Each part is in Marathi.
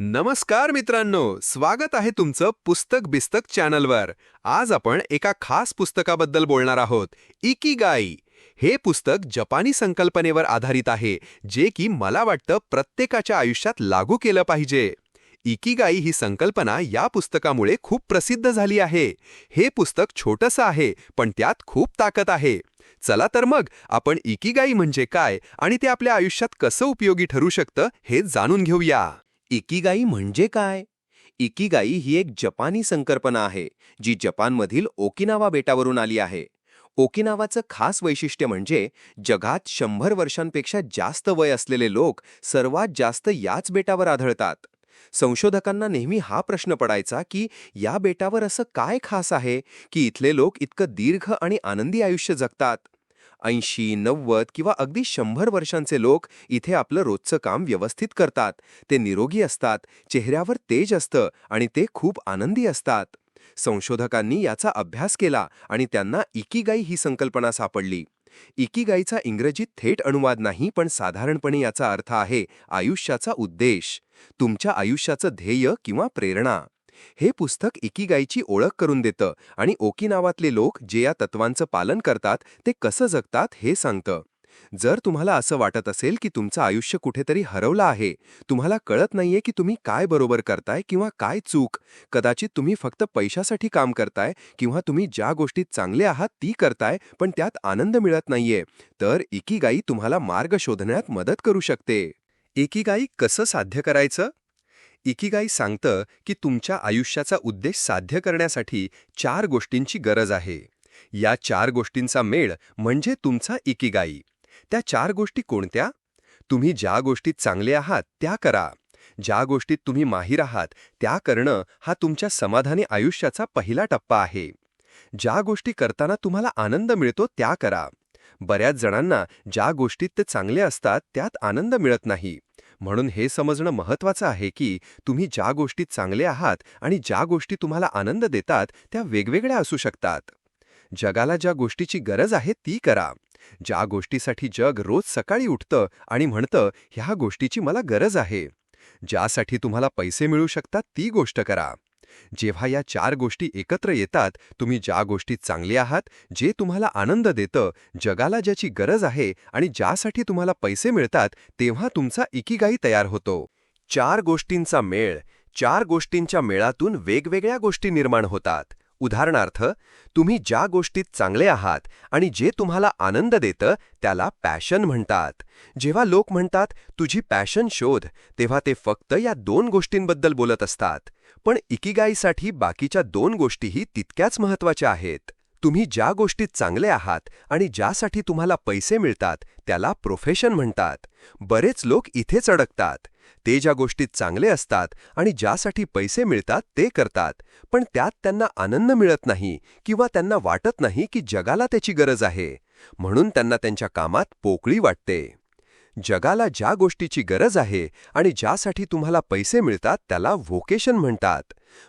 नमस्कार मित्रांनो स्वागत आहे तुमचं पुस्तक बिस्तक चॅनलवर. आज आपण एका खास पुस्तकाबद्दल बोलणार आहोत इकिगाई. हे पुस्तक जपानी संकल्पनेवर आधारित आहे जे की मला वाटतं प्रत्येकाच्या आयुष्यात लागू केलं पाहिजे. इकिगाई ही संकल्पना या पुस्तकामुळे खूप प्रसिद्ध झाली आहे. हे पुस्तक छोटंसं आहे पण त्यात खूप ताकद आहे. चला तर मग आपण इकिगाई म्हणजे काय आणि ते आपल्या आयुष्यात कसं उपयोगी ठरू शकतं हे जाणून घेऊया. इकिगाई म्हणजे काय? इकिगाई ही एक जपानी संकल्पना आहे जी जपानमधील ओकिनावा बेटावरून आली आहे. ओकिनावाचं खास वैशिष्ट्य म्हणजे जगात शंभर वर्षांपेक्षा जास्त वय असलेले लोक सर्वात जास्त याच बेटावर आढळतात. संशोधकांना नेहमी हा प्रश्न पडायचा की या बेटावर असं काय खास आहे की इथले लोक इतकं दीर्घ आणि आनंदी आयुष्य जगतात? ऐंशी नव्वद किंवा अगदी शंभर वर्षांचे लोक इथे आपलं रोजचं काम व्यवस्थित करतात. ते निरोगी असतात चेहऱ्यावर तेज असतं आणि ते खूप आनंदी असतात. संशोधकांनी याचा अभ्यास केला आणि त्यांना इकिगाई ही संकल्पना सापडली. इकिगाईचा इंग्रजीत थेट अनुवाद नाही पण साधारणपणे याचा अर्थ आहे आयुष्याचा उद्देश. तुमच्या आयुष्याचं ध्येय किंवा प्रेरणा. हे पुस्तक इकिगाईची ओळख करून देतं आणि ओकिनावातले लोक जे या तत्वांचं पालन करतात ते कसं जगतात हे सांगतं. जर तुम्हाला असं वाटत असेल की तुमचं आयुष्य कुठेतरी हरवलं आहे तुम्हाला कळत नाहीये की तुम्ही काय बरोबर करताय किंवा काय चूक कदाचित तुम्ही फक्त पैशासाठी काम करताय किंवा तुम्ही ज्या गोष्टीत चांगले आहात ती करताय पण त्यात आनंद मिळत नाहीये तर इकिगाई तुम्हाला मार्ग शोधण्यात मदत करू शकते. एकीगाई कसं साध्य करायचं? इकिगाई सांगतं की तुमच्या आयुष्याचा उद्देश साध्य करण्यासाठी चार गोष्टींची गरज आहे. या चार गोष्टींचा मेळ म्हणजे तुमचा इकिगाई. त्या चार गोष्टी कोणत्या? तुम्ही ज्या गोष्टीत चांगले आहात त्या करा. ज्या गोष्टीत तुम्ही माहीर आहात त्या करणं हा तुमच्या समाधानी आयुष्याचा पहिला टप्पा आहे. ज्या गोष्टी करताना तुम्हाला आनंद मिळतो त्या करा. बऱ्याच जणांना ज्या गोष्टीत ते चांगले असतात त्यात आनंद मिळत नाही. म्हणून हे समजणं महत्वाचं आहे की तुम्ही ज्या गोष्टीत चांगले आहात आणि ज्या गोष्टी तुम्हाला आनंद देतात त्या वेगवेगळ्या असू शकतात. जगाला ज्या गोष्टीची गरज आहे ती करा. ज्या गोष्टीसाठी जग रोज सकाळी उठतं आणि म्हणतं ह्या गोष्टीची मला गरज आहे. ज्यासाठी तुम्हाला पैसे मिळू शकतात ती गोष्ट करा. जेव्हा या चार गोष्टी एकत्र येतात तुम्ही ज्या गोष्टी चांगले आहात जे तुम्हाला आनंद देतं जगाला ज्याची गरज आहे आणि ज्यासाठी तुम्हाला पैसे मिळतात तेव्हा तुमचा इकिगाई तयार होतो. चार गोष्टींचा मेळ चार गोष्टींच्या मेळातून वेगवेगळ्या गोष्टी निर्माण होतात. उदाहरणार्थ तुम्ही ज्या गोष्टीत चांगले आहात आणि जे तुम्हाला आनंद देतं त्याला पॅशन म्हणतात. जेव्हा लोक म्हणतात तुझी पॅशन शोध तेव्हा ते फक्त या दोन गोष्टींबद्दल बोलत असतात. पण इकिगाईसाठी बाकीच्या दोन गोष्टीही तितक्याच महत्त्वाच्या आहेत. तुम्ही ज्या गोष्टीत चांगले आहात आणि ज्यासाठी तुम्हाला पैसे मिळतात त्याला प्रोफेशन म्हणतात. बरेच लोक इथेच अडकतात. ते ज्या गोष्टीत चांगले असतात आणि ज्यासाठी पैसे मिळतात ते करतात. पण त्यात त्यांना आनंद मिळत नाही किंवा त्यांना वाटत नाही की जगाला त्याची गरज आहे. म्हणून त्यांना त्यांच्या कामात पोकळी वाटते. जगाला ज्या गोष्टीची गरज आहे आणि ज्यासाठी तुम्हाला पैसे मिळतात त्याला व्होकेशन म्हणतात.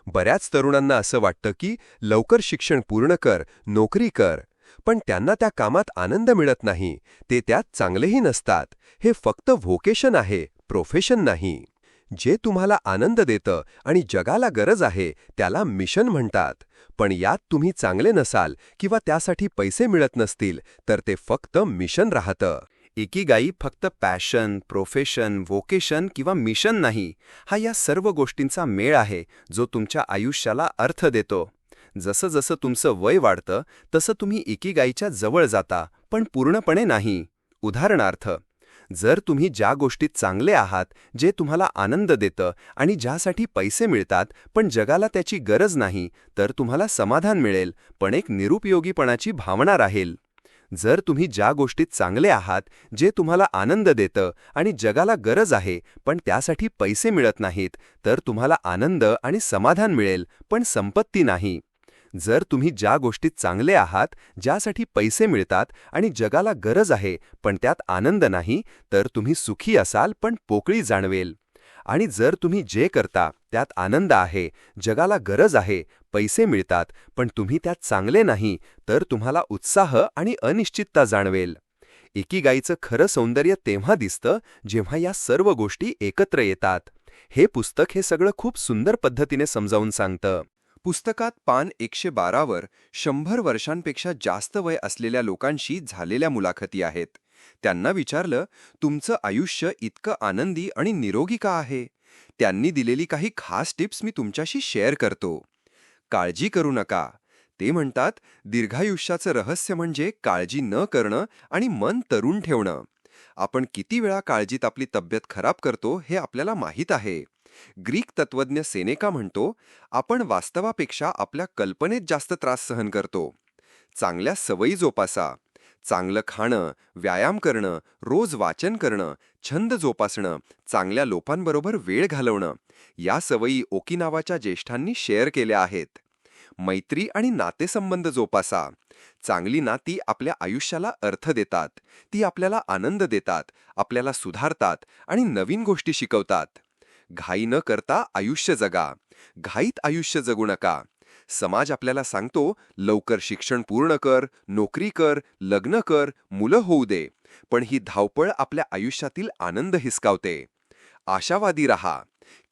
बऱ्याच तरुणांना असं वाटतं की लवकर शिक्षण पूर्ण कर नोकरी कर. पण त्यांना त्या कामात आनंद मिळत नाही. ते त्यात चांगलेही नसतात. हे फक्त व्होकेशन आहे प्रोफेशन नाही. जे तुम्हाला आनंद देतं आणि जगाला गरज आहे त्याला मिशन म्हणतात. पण यात तुम्ही चांगले नसाल किंवा त्यासाठी पैसे मिळत नसतील तर ते फक्त मिशन राहतं. एकीगाई फक्त पॅशन प्रोफेशन वोकेशन किंवा मिशन नाही हा या सर्व गोष्टींचा मेळ आहे जो तुमच्या आयुष्याला अर्थ देतो. जसं जसं तुमचं वय वाढतं तसं तुम्ही इकिगाईच्या जवळ जाता पण पूर्णपणे नाही. उदाहरणार्थ जर तुम्ही ज्या गोष्टीत चांगले आहात जे तुम्हाला आनंद देतं आणि ज्यासाठी पैसे मिळतात पण जगाला त्याची गरज नाही तर तुम्हाला समाधान मिळेल पण एक निरुपयोगीपणाची भावना राहील. जर तुम्ही ज्या गोष्टीत चांगले आहात जे तुम्हाला आनंद देतं आणि जगाला गरज आहे पण त्यासाठी पैसे मिळत नाहीत तर तुम्हाला आनंद आणि समाधान मिळेल पण संपत्ती नाही. जर तुम्ही ज्या गोष्टीत चांगले आहात ज्यासाठी पैसे मिळतात आणि जगाला गरज आहे पण त्यात आनंद नाही तर तुम्ही सुखी असाल पण पोकळी जाणवेल. आणि जर तुम्ही जे करता त्यात आनंद आहे जगाला गरज आहे पैसे मिळतात पण तुम्ही त्यात चांगले नाही तर तुम्हाला उत्साह आणि अनिश्चितता जाणवेल. एकीगाईचं खरं सौंदर्य तेव्हा दिसतं जेव्हा या सर्व गोष्टी एकत्र येतात. हे पुस्तक हे सगळं खूप सुंदर पद्धतीने समजावून सांगतं. पुस्तकात पान एकशे बारावर शंभर वर्षांपेक्षा जास्त वय असलेल्या लोकांशी झालेल्या मुलाखती आहेत. त्यांना विचारलं तुमचं आयुष्य इतकं आनंदी आणि निरोगी का आहे? त्यांनी दिलेली काही खास टिप्स मी तुमच्याशी शेअर करतो. काळजी करू नका. ते म्हणतात दीर्घायुष्याचं रहस्य म्हणजे काळजी न करणं आणि मन तरुण ठेवणं. आपण किती वेळा काळजीत आपली तब्येत खराब करतो हे आपल्याला माहीत आहे. ग्रीक तत्वज्ञ सेनेका म्हणतो आपण वास्तवापेक्षा आपल्या कल्पनेत जास्त त्रास सहन करतो. चांगल्या सवयी जोपासा. चांगलं खाणं व्यायाम करणं रोज वाचन करणं छंद जोपासणं चांगल्या लोकांबरोबर वेळ घालवणं या सवयी ओकिनावाच्या ज्येष्ठांनी शेअर केल्या आहेत. मैत्री आणि नातेसंबंध जोपासा. चांगली नाती आपल्या आयुष्याला अर्थ देतात. ती आपल्याला आनंद देतात आपल्याला सुधारतात आणि नवीन गोष्टी शिकवतात. घाई न करता आयुष्य जगा. घाईत आयुष्य जगू नका. समाज आपल्याला सांगतो लवकर शिक्षण पूर्ण कर नोकरी कर लग्न कर मुलं होऊ दे. पण ही धावपळ आपल्या आयुष्यातील आनंद हिसकावते. आशावादी रहा.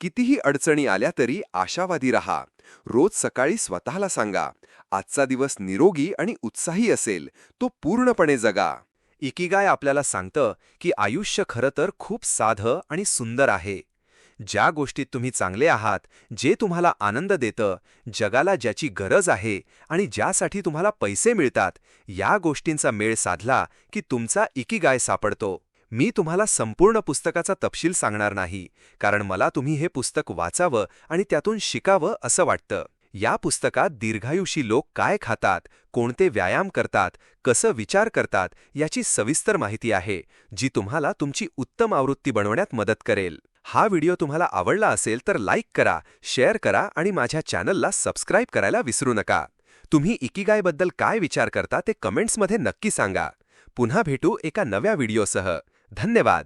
कितीही अडचणी आल्या तरी आशावादी रहा. रोज सकाळी स्वतःला सांगा आजचा दिवस निरोगी आणि उत्साही असेल. तो पूर्णपणे जगा. इकिगाय आपल्याला सांगतं की आयुष्य खरं तर खूप साधं आणि सुंदर आहे. ज्या गोष्टीत तुम्ही चांगले आहात जे तुम्हाला आनंद देतं जगाला ज्याची गरज आहे आणि ज्यासाठी तुम्हाला पैसे मिळतात या गोष्टींचा मेळ साधला की तुमचा इकिगाय सापडतो. मी तुम्हाला संपूर्ण पुस्तकाचा तपशील सांगणार नाही कारण मला तुम्ही हे पुस्तक वाचावं आणि त्यातून शिकावं असं वाटतं. या पुस्तकात दीर्घायुषी लोक काय खातात कोणते व्यायाम करतात कसं विचार करतात याची सविस्तर माहिती आहे जी तुम्हाला तुमची उत्तम आवृत्ती बनवण्यात मदत करेल. हा व्हिडिओ तुम्हाला आवडला असेल तर लाईक करा शेअर करा आणि माझ्या चॅनलला सबस्क्राईब करायला विसरू नका. तुम्ही इकिगायबद्दल काय विचार करता ते कमेंट्समध्ये नक्की सांगा. पुन्हा भेटू एका नव्या व्हिडिओसह. धन्यवाद!